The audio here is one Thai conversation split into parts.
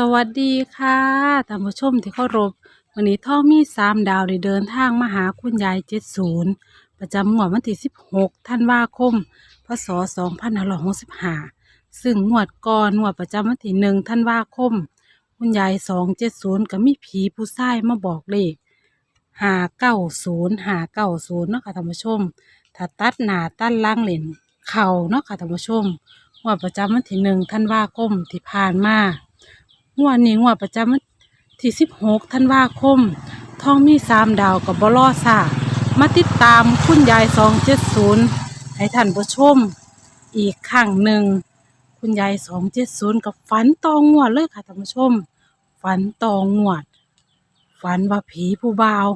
สวัสดีค่ะท่านผู้ชมที่เคารพวันนี้ท่อมีสามดาวได้เดินทางมาหาคุณยายเจ็ดศูนย์ประจำงวดวันที่สิบหกธันวาคม พศสองพันห้าร้อยหกสิบห้าซึ่งงวดก่อนงวดประจำวันที่หนึ่งธันวาคม คุณยายสองเจ็ดศูนย์ก็มีผีผู้ชายมาบอกเลขหาเก้าศูนย์หาเก้าศูนย์เนาะค่ะท่านผู้ชมถ้าตัดหนาตัดล่างเหล่นเข่าเนาะค่ะท่านผู้ชมงวดประจำวันที่หนึ่งธันวาคมที่ผ่านมา งวดนี้งวดประจำวันที่สิบหกธันวาคมท้องมีสามดาวกับบลอซ่ามาติดตามคุณยายสองเจ็ดศูนย์ให้ท่านผู้ชม อีกครั้งหนึ่ง คุณยายสองเจ็ดศูนย์กับฝันตองงวดเลยค่ะท่านผู้ชม ฝันตองงวด ฝันว่าผีผู้บ่าว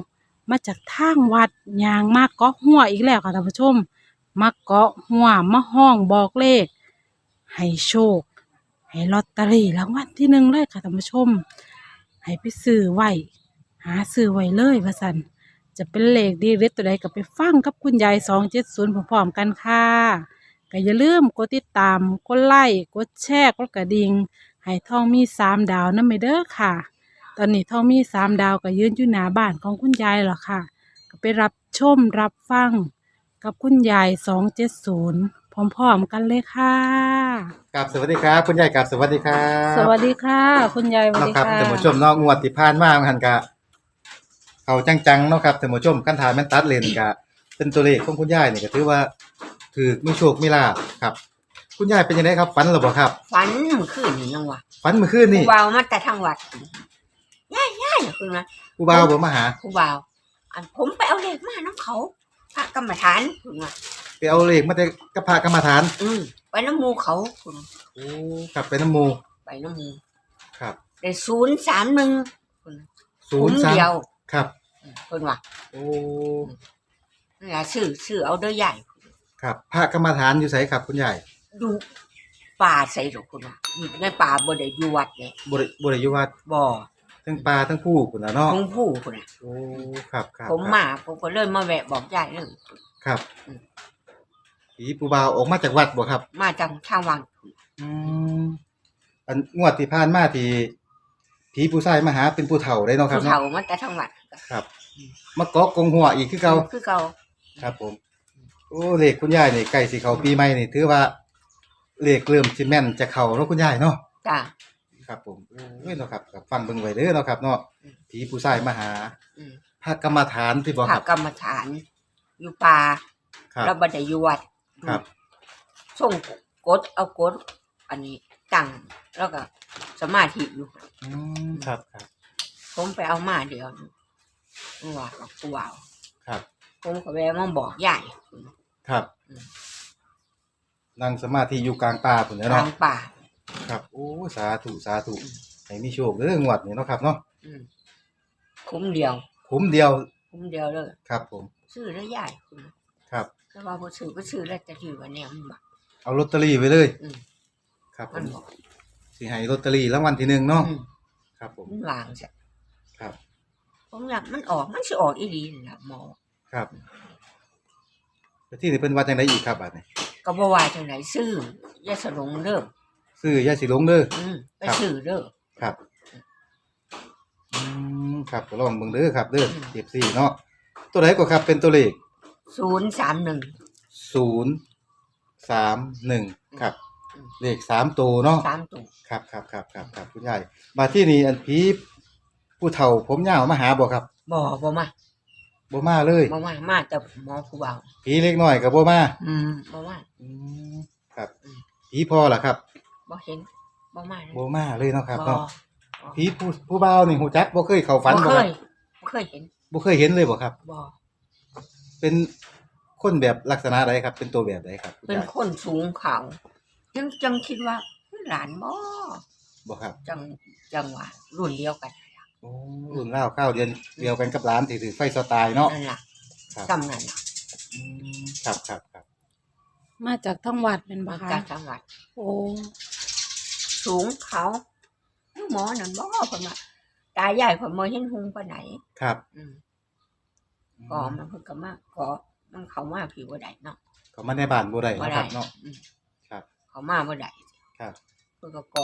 มาจากทางวัดยางมาเกาะหัวอีกแล้วค่ะท่านผู้ชมมาเกาะหัวมาห้องบอกเลข ให้โชค ให้ลอตเตอรี่รางวัลที่หนึ่งเลยค่ะท่านผู้ชม ให้ไปซื้อไว้ หาซื้อไว้เลยว่าสันจะเป็นเลขดีเด็ดตัวใดก็ไปฟังกับคุณยายสองเจ็ดศูนย์พร้อมๆกันค่ะก็อย่าลืมกดติดตาม กดไลค์ กดแชร์ กดกระดิ่งให้ทองมีสามดาวนั่นไปเด้อค่ะ ตอนนี้ทองมีสามดาวก็ยืนอยู่หน้าบ้านของคุณยายหรอค่ะ ก็ไปรับชมรับฟังกับคุณยายสองเจ็ดศูนย์ พร้อมๆกันเลยค่ะ กับสวัสดีครับ คุณยายกับสวัสดีครับสวัสดีค่ะ คุณยายสวัสเนาะดีครับค่ะท่านผู้ชมเนาะงวดที่ผ่านมาหันกะเขาจังๆเนาะครับท่านผู้ชมคันถ่ายแมันตัดเลนกะ เป็นตัวเลขของคุณยายนี่ก็ถือว่าถือมีโชคมีลาภครับ คุณยายเป็นยังไงครับฝันหรือเปล่าครับฝันเมื่อคืนนี่ยังวะฝันเมื่อคืนนี่ครูบาวมาแต่ทางวัดย่ายย่ายคือนะกูบ่าวบ่มาหาครูบาว อันผมไปเอาเลขมาน้ำเขาพระกรรมฐานคือนะ ไปเอาเลขมาแต่กับพระกรรมฐานอืมไปน้ำหมูเขาคือโอ้ครับไปน้ำหมูไปน้ำหมูครับได้ศูนย์สามหนึ่งคือศูนย์สามเดียวครับคือว่าโอ้นี่ล่ะซื้อซื้อเอาเด้อใหญ่ ครับพระกรรมฐานอยู่ไสครับคุณยายดูป่าใส่หรอกคุณว่าอยู่ในป่าบ่ได้อยู่วัดเนี่ยบ่ได้บ่ได้อยู่วัดบ่ทั้งป่าทั้งผู้พุ่นน่ะเนาะของผู้คุณน่ะโอ้ครับครับผมมาผมก็เลยมาแวะบอกยายเลยครับ อืม ผีปูบาวออกมาจากวัดบ่ครับ มาจากทางวังอืมอันงวดที่ผ่านมาที่ผีผู้ชายมาหาเป็นผู้เฒ่าได้เนาะครับผู้เนาะเฒ่ามาแต่ทางวัดครับมาเกาะกงหัวอีกคือเก่าคือเก่าครับ ผม โอ้เลขคุณยายนี่ใกล้สิเข้าปีใหม่นี่ถือว่าเลขเริ่มสิแม่นจะเข้าเนาะคุณยายเนาะจ้ะ ครับ ผมโอ้ยเนาะครับครับฟังเบิ่งไว้เด้อเนาะครับเนาะอืม ผีผู้ชายมาหาอืมพระกรรมฐานที่บ่พคระรับกรรมฐาน อยู่ป่าครับแล้วบัดได้อยู่วัด ครับ ส่งกดเอากด อันนี้ตั้งแล้วก็สมาธิอยู่อืมครับครับผมไปเอามาเดียวนึงว่ากับกูเอาครับ ผมก็แวะมาบอกยายครับอืมนั่งสมาธิอยู่กลางป่าพุ่นแหล้วทาเนาะงป่า ครับโอ้สาธุสาธุให้มีโชคเด้องวดนี้เนาะครับเนาะอืมคุ้มเดียว คุ้มเดียวคุ้มเดียวเลย ครับผม ซื้อแล้วยายคุณ ครับ แต่ว่าพอซื้อก็ซื้อแล้วจะถือว่าเนี่ยมันบักเอาลอตเตอรี่ไว้เลย อืมครับผมันมบอกสิให้ลอตเตอรี่รางวัลที่หนึ่งเนาะอืมครับผมมันวางใช่ครับผมอยากมันออกมันสิออกอีหลีนี่ล่ะหมอครับแล้วที่นี่เป็นว่าจังไดอีกครับบัดนี้ก็บ่ว่าจังไหนซื้อยาสลงเด้อซื้อยาสิลงเด้อ อืมไปครับ ซื้อเด้อ ครับอืมครับก็ลองเบิ่งเด้อครับเด้ออืมเก็บสี่เนาะตัวไหนก็ครับเป็นตัวเลข ศูนย์สามหนึ่งศูนย์สามหนึ่งครับอืมเลขสามตัวเนาะสามตัวครับครับครับครับครับคุณยายมาที่นี่อันผีผู้เฒ่าผมยาวมาหาบ่ครับบ่บ่มาบ่มาเลยบ่มามาแต่หมอผู้เบาผีเล็กน้อยก็บ่มาอืมบ่มาอืมครับอืมผีพ่อล่ะครับบ่เห็นบ่มาเลยบ่มาเลยเนาะครับบ่เนาะผีผู้ผู้บ่าวนี่ฮู้จักบ่เคยเข้าฝันบ่บ่เคครับยบ่เคยเห็นบ่เคยเห็นเลยบ่ครับบ่ เป็นคนแบบลักษณะใดครับ เป็นตัวแบบใดครับคุณเป็นยายคนสูงเขาวจังจังคิดว่าหลานบ่บ่ครับจังจังว่ารุ่นเดียวกันโอ้รุ่นราวข้าวเดือนเดียวกันกับหลานที่ถือไฟสไตล์เนาะ นั่นล่ะครับ จำนั่นล่ะอืมครับครับครับมาจากทั้งวัดเป็นมาบ้าจากจังหวัด โอ้สูงเขาหมอนั่นบ่เพิ่นว่าตายายเพิ่นบ่เห็นหุงปานไหนครับ อืม ก็มันเพิ่นก็มาก็มันเข้ามาผิวบ่ได้เนาะเขามาในบ้านบ่ได้บ่เนาะคได้รับเนาะ อืมครับ เข้ามาบ่ได้ครับ เพิ่นก็ก็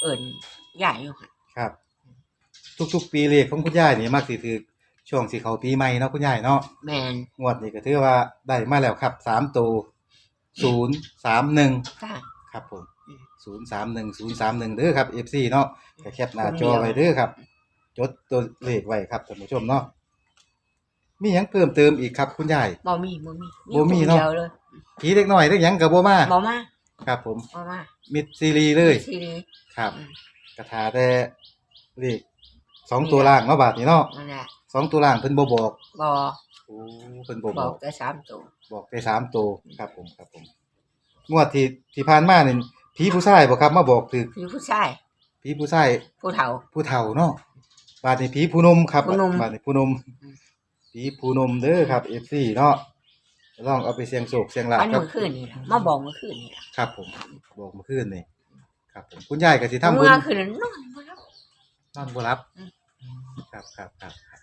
เอิญใหญ่อยู่ค่ะครับ ทุกๆ ปีเลขของคุณยายนี่มักสิถือช่วงสิเข้าปีใหม่เนาะคุณยายเนาะ แมนงวดนี้ก็ถือว่าได้มาแล้วครับสามตัวศูนย์สามหนึ่งค่ะ ครับผมอืม ศูนย์สามหนึ่งศูนย์สามหนึ่งเด้อครับ FC เนาะก็แคปหน้าจอไว้เด้อครับ จดตัวเลขไว้ครับท่านผู้ชมเนาะ มีหยังเพิ่มเติมอีกครับ คุณยาย บ่มีบ่มีบ่มีคเนาะดียวเลยผีเล็กน้อยเด้อหยังก็บ่มาบ่มาครับ ผมบ่มามิดซีรีส์เลยซีรีส์ครับอืมกระถาแต่เลขสองตัวล่างเนาะบาทนี้เนาะนั่นแหละสองตัวล่างเพิ่นบ่บอกบ่โอ้เพิ่นบ่บบออกกแต่สามตัวบอกได้สามตัวครับ ผมครับผมงวดที่ที่ผ่านมานี่ผีผู้ชายบ่ครับ มาบอกคือพี่ผู้ชายผีผู้ชายผู้เฒ่า ผู้เฒ่าเนาะบาดนี้ผีผู้หนมครับผู้หนุ่ม บาดนี้ผู้หนมอืม ผีผู้หนมเด้อครับ FC เนาะลองเอาไปเสี่ยงโชคเสี่ยงลาภวันครับเมื่อคืนนี่ล่ะมาบอกเมื่อคืนนี่ล่ะครับผมบอกเมื่อคืนนี่ครับผมคุณยายก็สิทำบุญเมื่อคืนนั้นนอนบ่หลับ นอนบ่รับอืม ครับครับครับครับ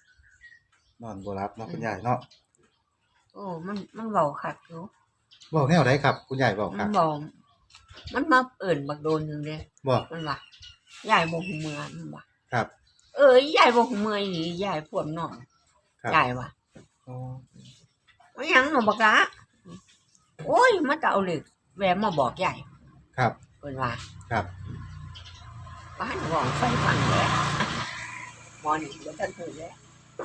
นอนบ่รับเนาะคุณยายเนาะโอ้มันมันเว้าคักอยู่บอกแนวไหนครับ คุณยายบอกคมัรันบบอกมันมาเอิ่นบักโดนหนึงเด้บอกมันว่ายายบ่ฮู้เมื่อมันว่าครับ เออยายบ่ฮู้เมื่ออีหลียายพวมนอน ครับยายว่าอ๋อว่าหยังหนูบักละโอ้ยมันจะเอาเหล็กแหวมมาบอกยายครับเพิ่นว่าครับบ้านบอกไฟฟังแล้วหมอนี่บ่ทันถึงแล้ว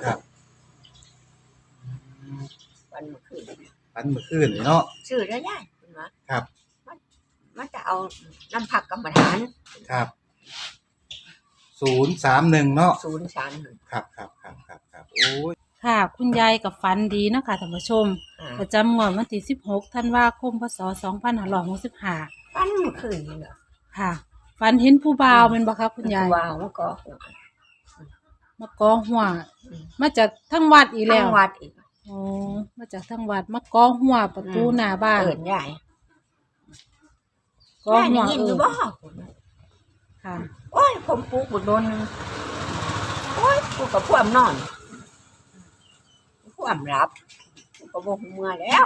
ครับวันเมื่อคืนฝันเมื่อคืนนี่เนาะชื่อได้ยายเพิ่นว่าครับมันจะเอาน้ำผักกรรมฐานครับศูนย์สามหนึ่งเนาะศูนย์สามหนึ่งครับครับครับครับครับโอ้ย ค่ะ คุณยายกับฝันดีเนาะค่ะท่านผู้ชม อ่าประจำงวดวันที่16ธันวาคมพศ2565วันเมื่อคืนนี่เหรอค่ะฝันเห็นผู้บ่าวแม่นบ่ครับคุณยายว้าวมันก็มากอหัวมาจากทั้งวัดอีกแล้แล้วววัดอีกอ๋อมาจากทั้งวัดมากอหัวประตูหน้าบ้านเอินยายกอหัวยายได้ยินเออยู่อบ่ค่ะ โอ้ยผมปลูกบุญโดนหนึ่งโอ้ยปลูกกับพวมนอน พวมรับปลูกกับวงเมื่อแล้ว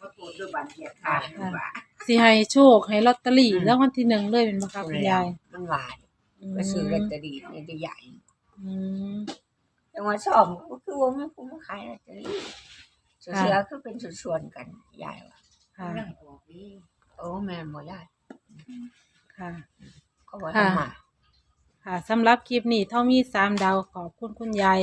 มาปลูกด้วยบันเทียดขาดว่าสิให้โชคให้ลอตเตอรี่อืมรางวัลที่หนึ่งเลยเป็นบ่ครับคุณยายมันหวานอืมก็ซื้อลอตเตอรี่นี่จะใหญ่อืมแต่ว่าชอบก็คือว่าไม่คุ้มขายลอตเตอรี่เสือๆคือเป็นส่วนๆกันใหญ่ว่ะค่ะโอ้แม่นบ่ใหญ่ค่ะเขาว่าค่ะทำมาค่ะสำหรับคลิปนี้เท่ามีสามดาวขอบคุณคุณยาย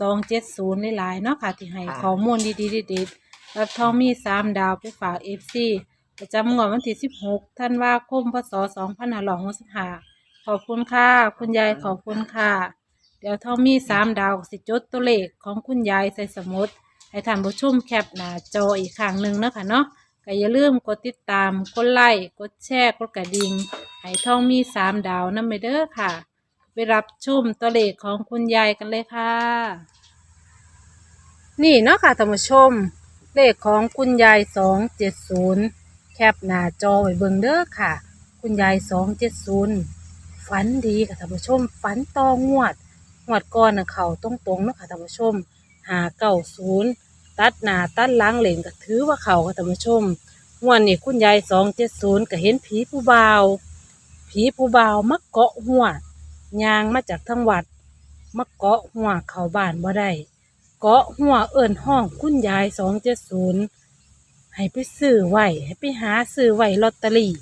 สองเจ็ดศูนย์หลายๆเนาะค่ะที่ให้ข้อมูลดีๆเด็ดๆรับเท่ามีสามดาวไปฝากเอฟซีประจำงวดวันที่สิบหกธันวาคมพศสองพันห้าร้อยหกสิบห้าขอบคุณค่ะ คุณยายขอบคุณค่ะ เดี๋ยวเท่ามีสามดาวสิจดตัวเลขของคุณยายใส่สมุดให้ท่านผู้ชมแคปหน้าจออีกครั้งหนึ่งเนาะคะเนาะก็อย่าลืมกดติดตาม กดไลค์ กดแชร์ กดกระดิ่งให้ท่องมีสามดาวนั่นไปเด้อค่ะ ไปรับชุ่มตัวเลขของคุณยายกันเลยค่ะ นี่เนาะค่ะท่านผู้ชม เลขของคุณยายสองเจ็ดศูนย์แคปหน้าจอไว้เบิ่งเด้อค่ะ คุณยายสองเจ็ดศูนย์ฝันดีค่ะท่านผู้ชม ฝันตองวดงวดก่อนนะเขาตรงๆเนาะค่ะท่านผู้ชมหาเก้าศูนย์ตัดหน้าตัดล้างเหลนก็ถือว่าเขาค่ะท่านผู้ชมงวดนี้คุณยายสองเจ็ดศูนย์ก็เห็นผีผู้บ่าว ผีผู้บ่าวมาเกาะหัว ยางมาจากทั้งวัดมาเกาะหัวเขาบ้านบ่ได้เกาะหัวเอิ่นห้องคุณยายสองเจ็ดศูนย์ให้ไปซื้อไว้ให้ไปหาซื้อไว้ลอตเตอรี่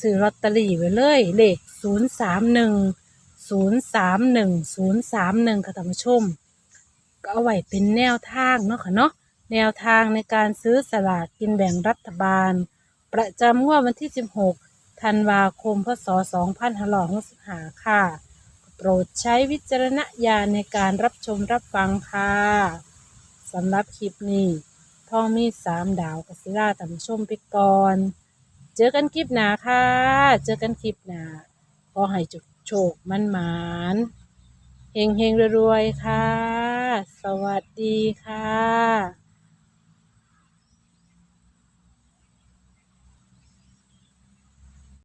ซื้อลอตเตอรี่ไว้เลยเลขศูนย์สามหนึ่งศูนย์สามหนึ่งศูนย์สามหนึ่งค่ะท่านผู้ชม ก็เอาไว้เป็นแนวทางเนาะค่ะเนาะแนวทางในการซื้อสลากกินแบ่งรัฐบาล ประจำงวดวันที่16 ธันวาคมพศ2565ค่ะ โปรดใช้วิจารณญาณในการรับชมรับฟังค่ะสำหรับคลิปนี้ท่องมีสามดาวกัสิล่าต่ำชมไปก่อนเจอกันคลิปหนาค่ะ เจอกันคลิปหนาขอให้จุกโชคมันหมานเฮงเฮงๆรวยๆค่ะ สวัสดีค่ะ